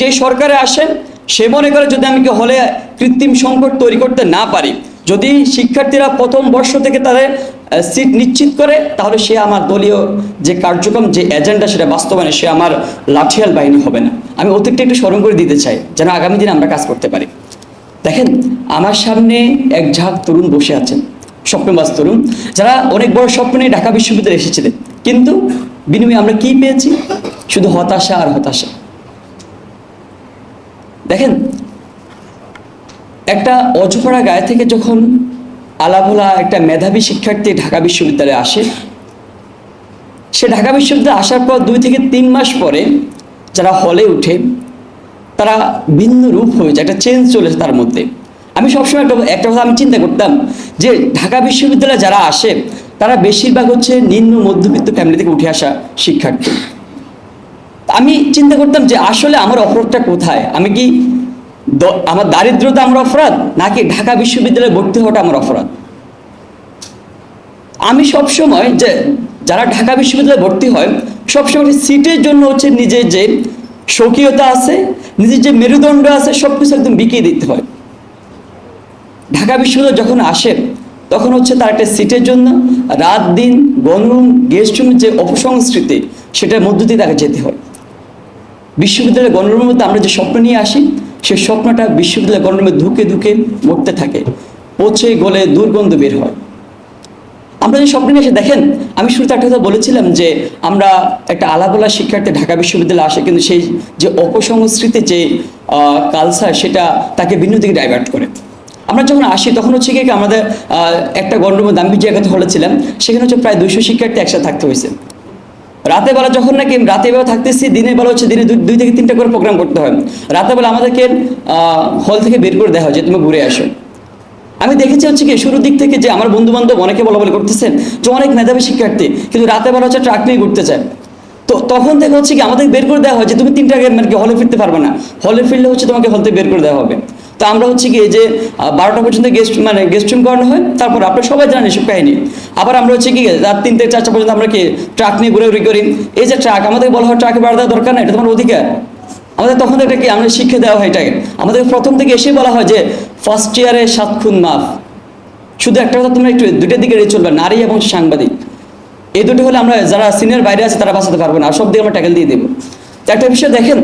যে সরকারে আসেন, সে মনে করে যদি আমি হলে কৃত্রিম সংকট তৈরি করতে না পারি। যদি শিক্ষার্থীরা প্রথম বর্ষ থেকে তাদের সিট নিশ্চিত করে, তাহলে সে আমার দলীয় যে কার্যক্রম, যে এজেন্ডা, সেটা বাস্তবায়নে সে আমার লাঠিয়াল বাহিনী হবে না। আমি অতীতটা একটু স্মরণ করে দিতে চাই, যেন আগামী দিনে আমরা কাজ করতে পারি। দেখেন, আমার সামনে এক ঝাঁক তরুণ বসে আছেন স্বপ্নবাস তরুণ, যারা অনেক বড় স্বপ্ন নিয়ে ঢাকা বিশ্ববিদ্যালয়ে এসেছিলেন। কিন্তু বিনিময়ে আমরা কি পেয়েছি? শুধু হতাশা আর হতাশা। দেখেন, একটা অজপাড়া গায়ে থেকে যখন আলাভোলা একটা মেধাবী শিক্ষার্থী ঢাকা বিশ্ববিদ্যালয়ে আসে, সে ঢাকা বিশ্ববিদ্যালয়ে আসার পর দুই থেকে তিন মাস পরে যারা হলে উঠে, তারা ভিন্ন রূপ হয়ে যায়, একটা চেঞ্জ চলে আসে তার মধ্যে। আমি সবসময় একটা একটা কথা আমি চিন্তা করতাম যে ঢাকা বিশ্ববিদ্যালয়ে যারা আসে, তারা বেশিরভাগ হচ্ছে নিম্ন মধ্যবিত্ত ফ্যামিলি থেকে উঠে আসা শিক্ষার্থী। আমি চিন্তা করতাম যে আসলে আমার অপরাধটা কোথায়? আমি কি আমার দারিদ্রতা আমার অপরাধ, নাকি ঢাকা বিশ্ববিদ্যালয়ে ভর্তি হওয়াটা আমার অপরাধ? আমি সব সময় যে যারা ঢাকা বিশ্ববিদ্যালয়ে ভর্তি হয়, সবসময় সিটের জন্য হচ্ছে নিজের যে স্বকীয়তা আছে, নিজের যে মেরুদণ্ড আছে সব কিছু একদম বিকিয়ে দিতে হয়। ঢাকা বিশ্ববিদ্যালয় যখন আসে, তখন হচ্ছে তার একটা সিটের জন্য রাত দিন গণরুম, গেস্ট রুমের যে অপসংস্কৃতি, সেটার মধ্য দিয়ে তাকে যেতে হয়। বিশ্ববিদ্যালয়ের গণরুমের মধ্যে আমরা যে স্বপ্ন নিয়ে আসি, সেই স্বপ্নটা বিশ্ববিদ্যালয়ের গণরুমে ধুকে ধুকে মরতে থাকে, পচে গলে দুর্গন্ধ বের হয়। আমরা যে স্বপ্ন নিয়ে এসে দেখেন, আমি শুরুতে একটা কথা বলেছিলাম যে আমরা একটা আলাপলা শিক্ষার্থী ঢাকা বিশ্ববিদ্যালয়ে আসে, কিন্তু সেই যে অপসংস্কৃতি যে কালচার সেটা তাকে ভিন্ন দিকে ডাইভার্ট করে। আমরা যখন আসি, তখন হচ্ছে কি, আমাদের একটা গণরুমে দাম্বিক জায়গাতে হলে ছিলাম সেখানে হচ্ছে প্রায় দুইশো শিক্ষার্থী একসাথে থাকতে হয়েছে। রাতে বেলা যখন নাকি রাতে বেলা থাকতেছি দিনের বেলা হচ্ছে দিনে দুই- থেকে তিনটা করে প্রোগ্রাম করতে হয়। রাতে বেলা আমাদেরকে হল থেকে বের করে দেওয়া হয় যে তুমি ঘুরে আসো। আমি দেখেছি হচ্ছে কি, শুরুর দিক থেকে যে আমার বন্ধু বান্ধব অনেকে বলা বলি করতেছেন যে অনেক মেধাবী শিক্ষার্থী, কিন্তু রাতে বেলা হচ্ছে ট্রাক নিয়ে ঘুরতে চায় তো তখন থেকে হচ্ছে কি, আমাদের বের করে দেওয়া হয় যে তুমি তিনটা আগে মানে কি হলে ফিরতে পারবে না। হলে ফিরলে হচ্ছে তোমাকে হল থেকে বের করে দেওয়া হবে। তো আমরা হচ্ছে কি যে বারোটা পর্যন্ত গেস্ট মানে গেস্ট রুম করানো হয়, তারপর আপনারা সবাই জানেন এসব কাহিনী। আবার আমরা হচ্ছে কি রাত তিন থেকে চারটা পর্যন্ত আমরা কি ট্রাক নিয়ে ঘুরে ঘুরে করি। এই যে ট্রাক আমাদের বলা হয় ট্রাকে বাড়া দেওয়া দরকার না এটা তোমার অধিকার। আমাদের তখন থেকে কি, আমরা শিক্ষা দেওয়া হয় এটাকে। আমাদের প্রথম থেকে এসে বলা হয় যে ফার্স্ট ইয়ারে সাত খুন মাফ। শুধু একটা কথা, তোমরা একটু দুটোর দিকে এড়িয়ে চলবে, নারী এবং সাংবাদিক। এই দুটো হলে আমরা যারা সিনিয়র বাইরে আছে, তারা বাঁচাতে পারব না। সব দিকে আমরা ট্যাকেল দিয়ে দেবো। একটা বিষয় দেখেন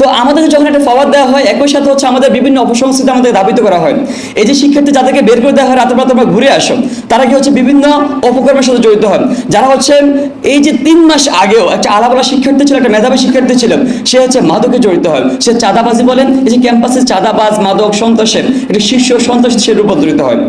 তো আমাদের যখন একটা পাওয়ার দেওয়া হয়, একই সাথে হচ্ছে আমাদের বিভিন্ন অপসংস্কৃতি আমাদের দাবিত করা হয়। এই যে শিক্ষার্থী যাদেরকে বের করে দেওয়া হয়, রাতের পর ঘুরে আসো, তারা কি হচ্ছে বিভিন্ন অপকর্মের সাথে জড়িত হয় যারা হচ্ছে এই যে তিন মাস আগেও একটা আলাপালা শিক্ষার্থী ছিল, একটা মেধাবী শিক্ষার্থী ছিল, সে হচ্ছে মাদকে জড়িত হয়। সে চাঁদাবাজি বলেন, এই যে ক্যাম্পাসে চাঁদাবাজ, মাদক সন্ত্রাসের একটা শীর্ষ সন্ত্রাস সে রূপান্তরিত হয়।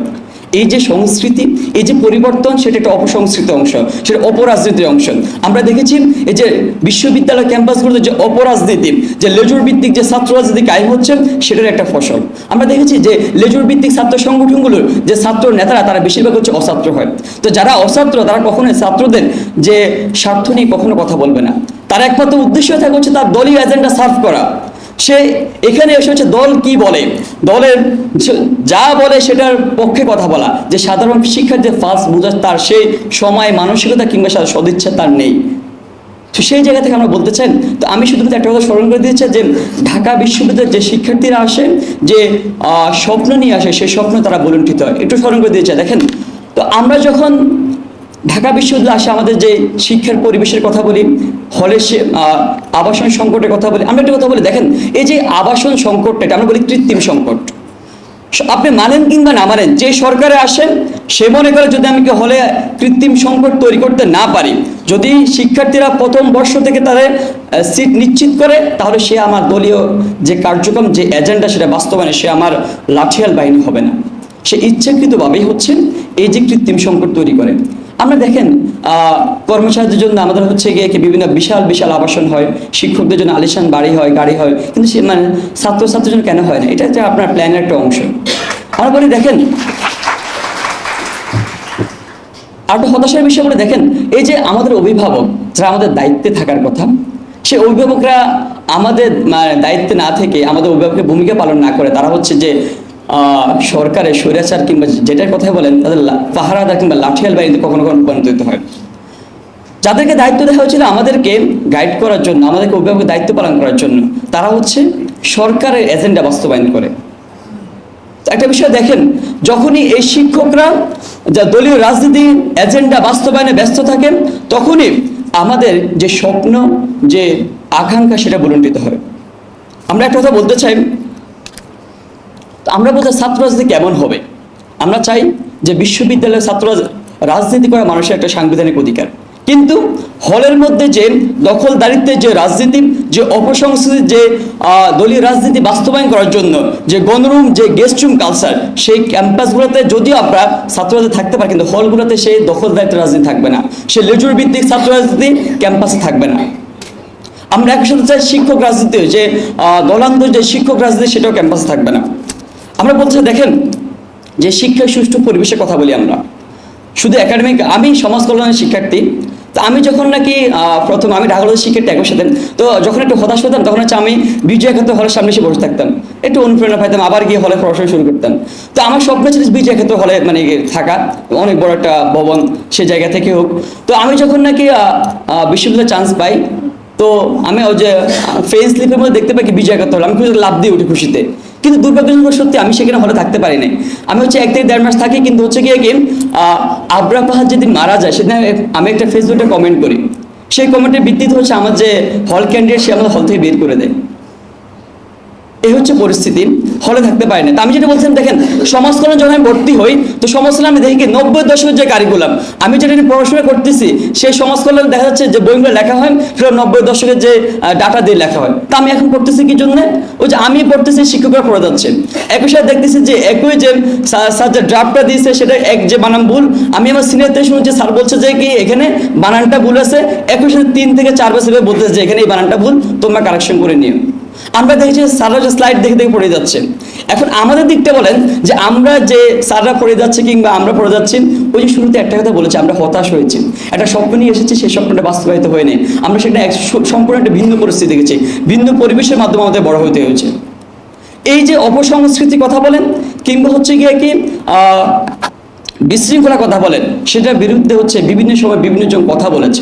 এই যে সংস্কৃতি, এই যে পরিবর্তন, সেটা একটা অপসংস্কৃত অংশ, সেটা অপরাজনীতির অংশ। আমরা দেখেছি এই যে বিশ্ববিদ্যালয় ক্যাম্পাসগুলোতে যে অপরাজনীতি, যে লেজুর ভিত্তিক যে ছাত্র রাজনীতি কায়েম হচ্ছে, সেটার একটা ফসল। আমরা দেখেছি যে লেজুর ভিত্তিক ছাত্র সংগঠনগুলোর যে ছাত্র নেতারা, তারা বেশিরভাগ হচ্ছে অছাত্র হয়। তো যারা অছাত্র, তারা কখনোই ছাত্রদের যে স্বার্থ নিয়ে কখনো কথা বলবে না। তার একমাত্র উদ্দেশ্য থাকে হচ্ছে তার দলীয় এজেন্ডা সার্ভ করা। সে এখানে এসে হচ্ছে দল কি বলে? দলের যা বলে সেটার পক্ষে কথা বলা। যে সাধারণ শিক্ষার যে ফার্স্ট বোঝার তার সেই সময়, মানসিকতা কিংবা সা- সদিচ্ছা তার নেই। তো সেই জায়গা থেকে আমরা বলতে চাই, তো আমি শুধুমাত্র একটা কথা স্মরণ করে দিয়েছি যে ঢাকা বিশ্ববিদ্যালয়ের যে শিক্ষার্থীরা আসে, যে স্বপ্ন নিয়ে আসে সেই স্বপ্ন তারা বলুণ্ঠিত হয়। একটু স্মরণ করে দিয়েছে, দেখেন। তো আমরা যখন ঢাকা বিশ্ববিদ্যালয়ে আসে আমাদের যে শিক্ষার পরিবেশের কথা বলি, হলে সে আবাসন সংকটের কথা বলি, আমরা একটা কথা বলি, দেখেন, এই যে আবাসন সংকটটা এটা আমরা বলি কৃত্রিম সংকট। আপনি মানেন কিংবা না মানেন, যে সরকারে আসেন, সে মনে করে যদি আমি কি হলে কৃত্রিম সংকট তৈরি করতে না পারি, যদি শিক্ষার্থীরা প্রথম বর্ষ থেকে তাদের সিট নিশ্চিত করে, তাহলে সে আমার দলীয় যে কার্যক্রম, যে এজেন্ডা সেটা বাস্তবায়নে সে আমার লাঠিয়াল বাহিনী হবে না। সে ইচ্ছাকৃতভাবেই হচ্ছেন এই যে কৃত্রিম সংকট তৈরি করে। আমরা দেখেন কর্মচারীদের জন্য আমাদের হচ্ছে গিয়ে বিভিন্ন বিশাল বিশাল আবাসন হয়, শিক্ষকদের জন্য আলিশান বাড়ি হয়, গাড়ি হয়, কিন্তু সে মানে ছাত্রছাত্রীর জন্য কেন হয় না? এটা হচ্ছে আপনার প্ল্যানের একটা অংশ। আমরা বলি, দেখেন, আর একটা হতাশার বিষয় বলে, দেখেন, এই যে আমাদের অভিভাবক যারা আমাদের দায়িত্বে থাকার কথা সে অভিভাবকরা আমাদের মানে দায়িত্বে না থেকে আমাদের অভিভাবকের ভূমিকা পালন না করে, তারা হচ্ছে যে সরকারের স্বৈরাচার কিংবা যেটার কথা বলেন, তাদের পাহারাদার কিংবা লাঠিয়াল বাহিনীতে কখনো কখনো রূপান্তরিত হয় যাদেরকে দায়িত্ব দেওয়া হয়েছিল আমাদেরকে গাইড করার জন্য, আমাদেরকে অভিভাবকের দায়িত্ব পালন করার জন্য, তারা হচ্ছে সরকারের এজেন্ডা বাস্তবায়ন করে। একটা বিষয় দেখেন, যখনই এই শিক্ষকরা যা দলীয় রাজনীতি এজেন্ডা বাস্তবায়নে ব্যস্ত থাকেন, তখনই আমাদের যে স্বপ্ন, যে আকাঙ্ক্ষা, সেটা বুলণ্ডিত হয়। আমরা একটা কথা বলতে চাই আমরা বলতে ছাত্র রাজনীতি কেমন হবে? আমরা চাই যে বিশ্ববিদ্যালয়ের ছাত্র রাজনীতি করা মানুষের একটা সাংবিধানিক অধিকার। কিন্তু হলের মধ্যে যে দখলদারিত্বের যে রাজনীতি যে অপসংস্কৃতির যে দলীয় রাজনীতি বাস্তবায়ন করার জন্য যে গণরুম যে গেস্ট রুম কালচার সেই ক্যাম্পাসগুলোতে যদিও আমরা ছাত্ররাজনীতি থাকতে পারি কিন্তু হলগুলোতে সেই দখলদারিত্ব রাজনীতি থাকবে না। সে লেজুর ভিত্তিক ছাত্র রাজনীতি ক্যাম্পাসে থাকবে না। আমরা একই সাথে চাই শিক্ষক রাজনীতি যে আহ, দলান্ধ যে শিক্ষক রাজনীতি সেটাও ক্যাম্পাসে থাকবে না। আমরা চাই, দেখেন যে শিক্ষার সুষ্ঠু পরিবেশের কথা বলি আমরা। শুধু একাডেমিক আমি সমাজ কল্যাণের শিক্ষার্থী তো আমি যখন নাকি প্রথম আমি ঢাকা শিক্ষার্থী একই সাথে তো যখন একটু হতাশ হতাম তখন হচ্ছে আমি বিজয় ক্ষেত্রে হলের সামনে এসে বসে থাকতাম। একটু অনুপ্রেরণা পাইতাম আবার গিয়ে হলে পড়াশোনা শুরু করতাম। তো আমার স্বপ্ন ছিল বিজয় ক্ষেত্র হলে মানে থাকা অনেক বড় একটা ভবন সে জায়গা থেকে হোক। তো আমি যখন নাকি বিশ্ববিদ্যালয়ে চান্স পাই তো আমি ওই যে ফেস স্লিপের মধ্যে দেখতে পাই কি বিজয় হলো। আমি খুশি লাভ দিয়ে উঠি খুশিতে। কিন্তু দুর্ভাগ্যজনক সত্যি আমি সেখানে হলে থাকতে পারি নাই। আমি হচ্ছে এক থেকে দেড় মাস থাকি, কিন্তু হচ্ছে গিয়ে কি আবরা পাহাড় যেদিন মারা যায়, সেদিন আমি একটা ফেসবুকে কমেন্ট করি। সেই কমেন্টের ভিত্তিতে হচ্ছে আমার যে হল ক্যান্ডিডেট সে আমাদের হল থেকে বের করে দেয়। এই হচ্ছে পরিস্থিতি। হলে থাকতে পারি না। তো আমি যেটা বলছিলাম, দেখেন সমাজ কল্যাণ যখন আমি ভর্তি হই, তো সমাজ কল্যাণ আমি দেখি নব্বই দশকের যে কারিকুলাম আমি যেটা নিয়ে পড়াশোনা করতেছি, সেই সমাজ কল্যাণ দেখা যাচ্ছে যে বইগুলো লেখা হয় সেটা নব্বই দশকের যে ডাটা দিয়ে লেখা হয়। তা আমি এখন পড়তেছি কি জন্য? ওই যে আমি পড়তেছি, শিক্ষকরা পড়ে যাচ্ছে। একই সাথে দেখতেছি যে একই যে স্যার- যে ড্রাফটটা দিয়েছে, সেটা এক যে বানান ভুল। আমি আমার সিনিয়র থেকে শুনছি স্যার বলছে যে কি এখানে বানানটা ভুল আছে, একই সাথে তিন থেকে চার বছর বলতেছে যে এখানে এই বানানটা ভুল, তোমরা কারেকশন করে নিও। আমরা দেখছি স্যাররা যে স্লাইড দেখে দেখে পড়ে যাচ্ছে। এখন আমাদের দিকটা বলেন যে আমরা যে স্যাররা পড়ে যাচ্ছে কিংবা আমরা পড়ে যাচ্ছি, ওই যে শুরুতে একটা কথা বলেছি, আমরা হতাশ হয়েছি। একটা স্বপ্ন নিয়ে এসেছি, সেই স্বপ্নটা বাস্তবায়িত হয়নি। আমরা সেটা এক সম্পূর্ণ একটা ভিন্ন পরিস্থিতি দেখেছি। ভিন্ন পরিবেশের মাধ্যমে আমাদের বড় হতে হয়েছে। এই যে অপসংস্কৃতি কথা বলেন, কিংবা হচ্ছে গিয়ে কি বিশৃঙ্খলা কথা বলেন, সেটার বিরুদ্ধে হচ্ছে বিভিন্ন সময় বিভিন্ন জন কথা বলেছে।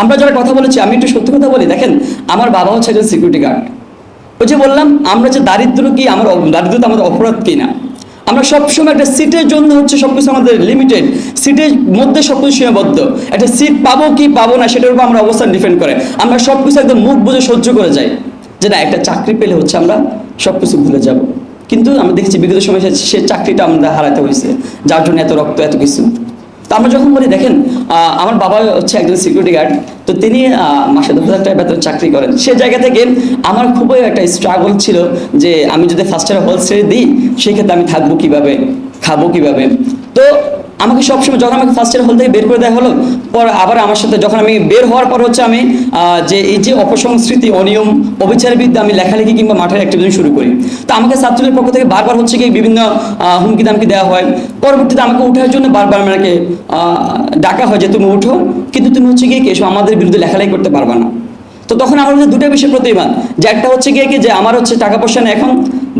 আমরা যারা কথা বলেছি, আমি একটু সত্যি কথা বলি, দেখেন, আমার বাবা হচ্ছে একজন সিকিউরিটি গার্ড ওই যে বললাম, আমরা যে দারিদ্র কি, আমার দারিদ্রতা আমাদের অপরাধ কি না? আমরা সবসময় একটা সিটের জন্য হচ্ছে সবকিছু আমাদের লিমিটেড সিটের মধ্যে সবকিছু সীমাবদ্ধ। একটা সিট পাবো কি পাবো না, সেটার উপর আমরা অবস্থান ডিপেন্ড করে। আমরা সবকিছু একদম মুখ বুঝে সহ্য করে যাই। যে না, একটা চাকরি পেলে হচ্ছে আমরা সবকিছু ভুলে যাব। কিন্তু আমরা দেখছি বিগত সময় সে চাকরিটা আমাদের হারাতে হয়েছে। যার জন্য এত রক্ত, এত কিছু। তো আমরা যখন বলি, দেখেন আমার বাবা হচ্ছে একজন সিকিউরিটি গার্ড তো তিনি মাসে দশ হাজার টাকা বেতন চাকরি করেন। সে জায়গা থেকে আমার খুবই একটা স্ট্রাগল ছিল যে আমি যদি ফার্স্ট ইয়ার হোলসেল দিই, সেক্ষেত্রে আমি থাকব কীভাবে, খাব কীভাবে। তো আমাকে সবসময় যখন আমাকে ফার্স্ট ইয়ার হল থেকে বের করে দেওয়া হলো, পর আবার আমার সাথে যখন আমি বের হওয়ার পর হচ্ছে আমি যে এই যে অপসংস্কৃতি, অনিয়ম অবিচারের বিরুদ্ধে আমি লেখালেখি কিংবা মাঠের অ্যাক্টিভিটি শুরু করি। তো আমাকে ছাত্রদের পক্ষ থেকে বারবার হচ্ছে কি বিভিন্ন হুমকি দামকি দেওয়া হয়। পরবর্তীতে আমাকে ওঠার জন্য বারবার আমাকে ডাকা হয় যে তুমি উঠো, কিন্তু তুমি হচ্ছে কি এসব আমাদের বিরুদ্ধে লেখালেখি করতে পারবা না। তো তখন আমার মধ্যে দুটো বিষয় প্রতিমান যে একটা হচ্ছে গিয়ে কি যে আমার হচ্ছে টাকা পয়সা নেই এখন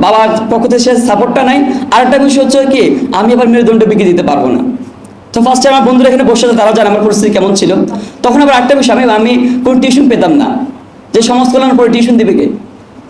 বাবার পক্ষ থেকে সে সাপোর্টটা নাই। আর একটা বিষয় হচ্ছে কি, আমি আবার মেরুদণ্ড বিক্রি দিতে পারব না। তো ফার্স্টে আমার বন্ধুরা এখানে বসে তারা জানে আমার পরিস্থিতি কেমন ছিল। তখন আবার একটা বিষয়, আমি আমি কোনো টিউশন পেতাম না। যে সমাজ কল্যাণ পরে টিউশন দিবে কে?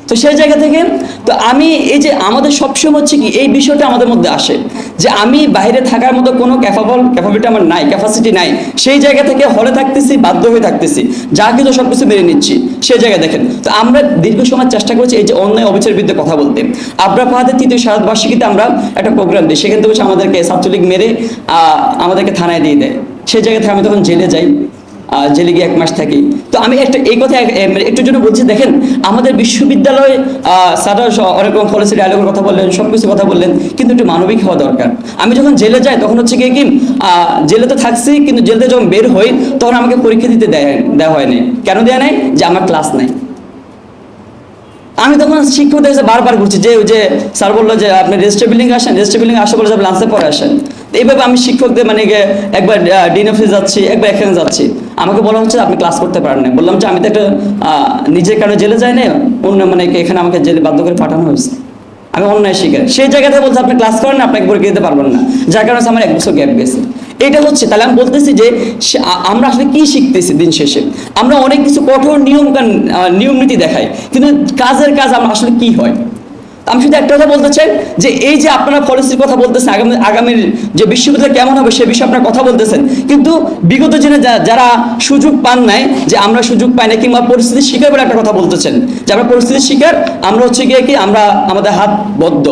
তো সেই জায়গা থেকে, তো আমি এই যে আমাদের সবসময় হচ্ছে কি, এই বিষয়টা আমাদের মধ্যে আসে যে আমি বাইরে থাকার মতো কোনো ক্যাপাবল ক্যাপাবিলিটি আমার নাই ক্যাপাসিটি নাই। সেই জায়গা থেকে হলে থাকতেছি, বাধ্য হয়ে থাকতেছি। যা কিছু সব কিছু মেনে নিচ্ছি, সেই জায়গায় দেখেন। তো আমরা দীর্ঘ সময় চেষ্টা করছি এই যে অন্যায় অবিচারের বিরুদ্ধে কথা বলতে। আবরা পাহাদের তৃতীয় শারদবার্ষিকীতে আমরা একটা প্রোগ্রাম দিই, সেখান থেকে আমাদেরকে ছাত্রলীগ মেরে আমাদেরকে থানায় দিয়ে দেয়। সেই জায়গা থেকে আমি তখন জেলে যাই। জেলে গিয়ে এক মাস থাকি। তো আমি একটা এই কথা মানে একটু জন্য বলছি, দেখেন, আমাদের বিশ্ববিদ্যালয়ে স্যাররা অনেক রকম পলিসি ডায়লগের কথা বললেন সব কিছু কথা বললেন, কিন্তু একটু মানবিক হওয়া দরকার। আমি যখন জেলে যাই, তখন হচ্ছে গিয়ে কি জেলে তো থাকছি, কিন্তু জেলে যখন বের হই, তখন আমাকে পরীক্ষা দিতে দেয়, দেওয়া হয়নি কেন দেওয়া নাই? যে আমার ক্লাস নাই। আমি তখন শিক্ষকদের বারবার ঘুরছি, যে ওই যে স্যার বলল যে, আপনি রেজিস্টার বিল্ডিং আসেন রেজিস্টার বিল্ডিং আসে বলে লাঞ্চে পরে আসেন। এইভাবে আমি শিক্ষকদের মানে একবার ডিন অফিসে যাচ্ছি, একবার এখানে যাচ্ছি। আমাকে বলা হচ্ছে আপনি ক্লাস করতে পারেন না বললাম যে আমি তো একটা নিজের কারণে জেলে যাই না অন্য মানে এখানে আমাকে জেলে বাধ্য করে পাঠানো হয়েছে। আমি অন্যায় শিকার। সেই জায়গাতে বলছে, আপনি ক্লাস করেন না, আপনাকে পরীক্ষা দিতে পারবেন না। যার কারণে আমার এক বছর গ্যাপ গেছে। এটা হচ্ছে, তাহলে আমি বলতেছি যে আমরা আসলে কি শিখতেছি দিন শেষে? আমরা অনেক কিছু কঠোর নিয়ম নিয়ম নীতি দেখাই। কিন্তু কাজের কাজ আমরা আসলে কি হয়? আমি শুধু একটা কথা বলতে চাই যে এই যে আপনারা পলিসির কথা বলতেছেন, আগামী, আগামীর যে বিশ্ববিদ্যালয় কেমন হবে সে বিষয়ে আপনারা কথা বলতেছেন। কিন্তু বিগত দিনে যারা সুযোগ পান নাই যে আমরা সুযোগ পাই না কিংবা পরিস্থিতির শিকার বলে একটা কথা বলতেছেন, যে আমরা পরিস্থিতির শিকার, আমরা হচ্ছে গিয়ে কি, আমরা আমাদের হাত বদ্ধ।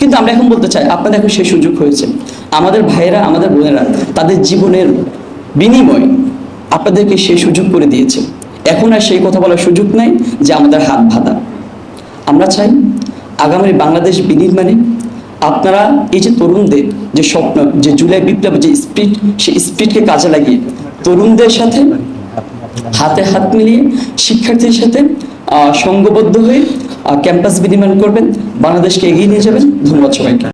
কিন্তু আমরা এখন বলতে চাই, আপনাদের এখন সেই সুযোগ হয়েছে। আমাদের ভাইয়েরা, আমাদের বোনেরা, তাদের জীবনের বিনিময় আপনাদেরকে সেই সুযোগ করে দিয়েছে। এখন আর সেই কথা বলার সুযোগ নাই যে আমাদের হাত ভাতা আমরা চাই আগামী বাংলাদেশ বিনির্মাণে আপনারা এই যে তরুণদের যে স্বপ্ন, যে জুলাই বিপ্লব, যে স্পিড, সেই স্পিডকে কাজে লাগিয়ে তরুণদের সাথে হাতে হাত মিলিয়ে শিক্ষার্থীর সাথে সঙ্গবদ্ধ হয়ে ক্যাম্পাস বিনির্মাণ করবেন, বাংলাদেশকে এগিয়ে নিয়ে যাবেন। ধন্যবাদ সবাইকে।